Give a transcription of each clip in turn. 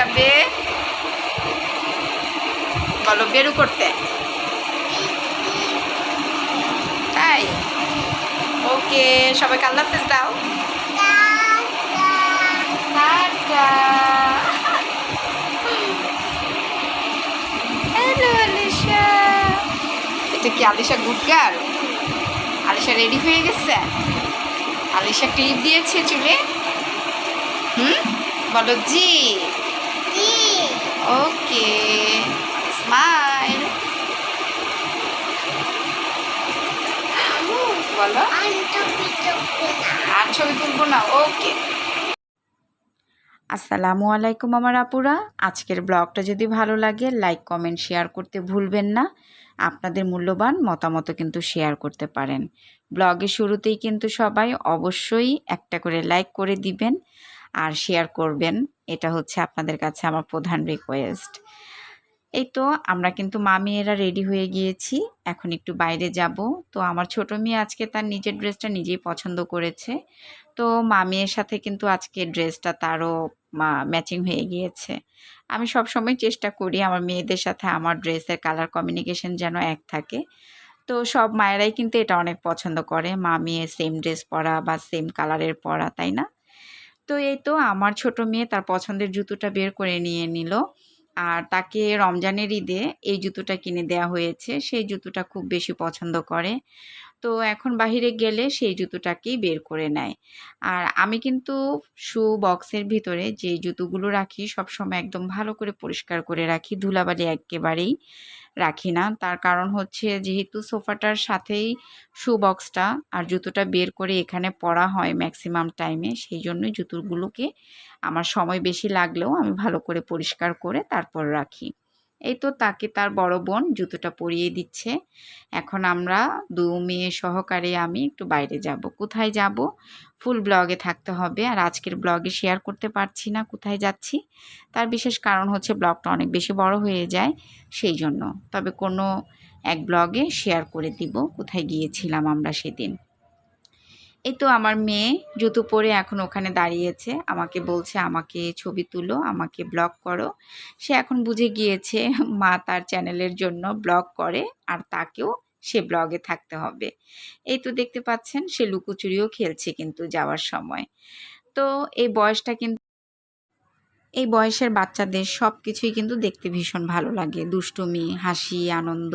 যাবে। বলো বেরু করতে। তাই? ওকে সবাইকে আল্লাহ হাফেজ দাও। এটা কি আলিশা গুড আলিশা রেডি হয়ে গেছে? আলিশা ক্লিপ দিয়েছে চুলে। হুম? বলো জি। ওকে স্মাইল বলো। আর ছবি তুলবো না ওকে আসসালামু আলাইকুম আমার আপুরা। আজকের ব্লগটা যদি ভালো লাগে লাইক কমেন্ট শেয়ার করতে ভুলবেন না। আপনাদের মূল্যবান মতামত কিন্তু শেয়ার করতে পারেন। ব্লগের শুরুতেই কিন্তু সবাই অবশ্যই একটা করে লাইক করে দিবেন। আর শেয়ার করবেন। এটা হচ্ছে আপনাদের কাছে আমার প্রধান রিকোয়েস্ট এই তো, আমরা কিন্তু মা মেয়েরা রেডি হয়ে গিয়েছি। এখন একটু বাইরে যাব। তো আমার ছোট মেয়ে আজকে তার নিজের ড্রেসটা নিজেই পছন্দ করেছে। তো মা মেয়ের সাথে কিন্তু আজকে ড্রেসটা তারও ম্যাচিং হয়ে গিয়েছে। আমি সব সময় চেষ্টা করি আমার মেয়েদের সাথে আমার ড্রেসের কালার কমিউনিকেশন যেন এক থাকে। তো সব মায়েরাই কিন্তু এটা অনেক পছন্দ করে। মা সেম ড্রেস পরা বা সেম কালারের পরা, তাই না? তো এই তো আমার ছোট মেয়ে তার পছন্দের জুতোটা বের করে নিয়ে নিল। আর তাকে রমজানের ঈদে এই জুতোটা কিনে দেয়া হয়েছে। সেই জুতোটা খুব বেশি পছন্দ করে। তো এখন বাহিরে গেলে সেই জুতোটাকেই বের করে নেয়। আর আমি কিন্তু শু বক্সের ভিতরে যে জুতোগুলো রাখি সবসময় একদম ভালো করে পরিষ্কার করে রাখি, ধুলাবালি একেবারেই রাখি না। তার কারণ হচ্ছে যেহেতু সোফাটার সাথেই শু বক্সটা আর জুতোটা বের করে এখানে পরা হয় ম্যাক্সিমাম টাইমে, সেই জন্যই জুতোগুলোকে আমার সময় বেশি লাগলেও আমি ভালো করে পরিষ্কার করে তারপর রাখি। এই তো তাকে তার বড় বোন জুতোটা পরিয়ে দিচ্ছে। এখন আমরা দু মেয়ে সহকারে আমি একটু বাইরে যাব। কোথায় যাব? ফুল ব্লগে থাকতে হবে। আর আজকের ব্লগে শেয়ার করতে পারছি না কোথায় যাচ্ছি। তার বিশেষ কারণ হচ্ছে ব্লগটা অনেক বেশি বড় হয়ে যায় সেই জন্য। তবে কোনো এক ব্লগে শেয়ার করে দিব কোথায় গিয়েছিলাম আমরা সেদিন। এই তো আমার মেয়ে জুতো পরে এখন ওখানে দাঁড়িয়েছে। আমাকে বলছে, আমাকে ছবি তুলো, আমাকে ব্লগ করো। সে এখন বুঝে গিয়েছে মা তার চ্যানেলের জন্য ব্লগ করে আর তাকেও সে ব্লগে থাকতে হবে। এই তো দেখতে পাচ্ছেন, সে লুকোচুরিও খেলছে কিন্তু যাওয়ার সময়। তো এই বয়সটা কিন্তু এই বয়সের বাচ্চাদের সব কিছুই কিন্তু দেখতে ভীষণ ভালো লাগে। দুষ্টুমি, হাসি, আনন্দ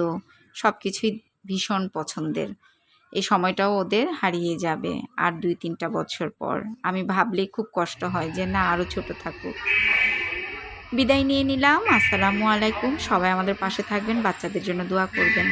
সব কিছুই ভীষণ পছন্দের। এই সময়টাও ওদের হারিয়ে যাবে আর দুই তিনটা বছর পর। আমি ভাবলেই খুব কষ্ট হয় যে, না আরও ছোট থাকুক। বিদায় নিয়ে নিলাম। আসসালামু আলাইকুম। সবাই আমাদের পাশে থাকবেন। বাচ্চাদের জন্য দোয়া করবেন।